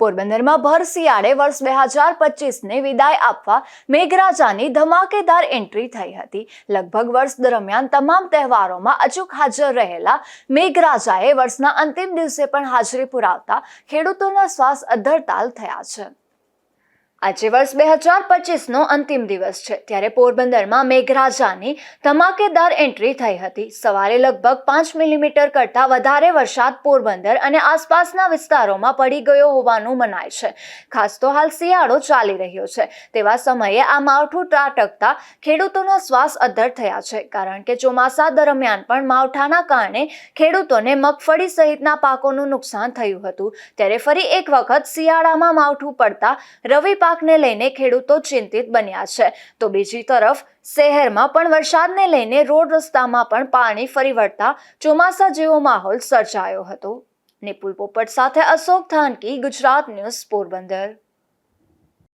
પોરબંદરમાં ભર શિયાળે વર્ષ બે હજાર પચીસને વિદાય આપવા મેઘરાજાની ધમાકેદાર એન્ટ્રી થઈ હતી. લગભગ વર્ષ દરમિયાન તમામ તહેવારોમાં અચૂક હાજર રહેલા મેઘરાજાએ વર્ષના અંતિમ દિવસે પણ હાજરી પુરાવતા ખેડૂતોના શ્વાસ અધરતાલ થયા છે. આજે વર્ષ બે હજાર પચીસનો અંતિમ દિવસ છે, ત્યારે પોરબંદરમાં મેઘરાજાની ધમાકેદાર એન્ટ્રી થઈ હતી. સવારે લગભગ પાંચ મિલીમીટર કરતાં વધારે વરસાદ પોરબંદર અને આસપાસના વિસ્તારોમાં પડી ગયો હોવાનું મનાય છે. ખાસ તો હાલ શિયાળો ચાલી રહ્યો છે, તેવા સમયે આ માવઠું ત્રાટકતા ખેડૂતોના શ્વાસ અદ્ધર થયા છે, કારણ કે ચોમાસા દરમિયાન પણ માવઠાના કારણે ખેડૂતોને મગફળી સહિતના પાકોનું નુકસાન થયું હતું. ત્યારે ફરી એક વખત શિયાળામાં માવઠું પડતા રવિ પાકને લઈને ખેડૂતો ચિંતિત બન્યા છે. તો બીજી તરફ, શહેરમાં પણ વરસાદને લઈને રોડ રસ્તામાં પણ પાણી ફરી વળતા ચોમાસા જેવો માહોલ સર્જાયો હતો. નિપુલ પોપટ સાથે અશોક થાનકી, ગુજરાત ન્યૂઝ પોરબંદર.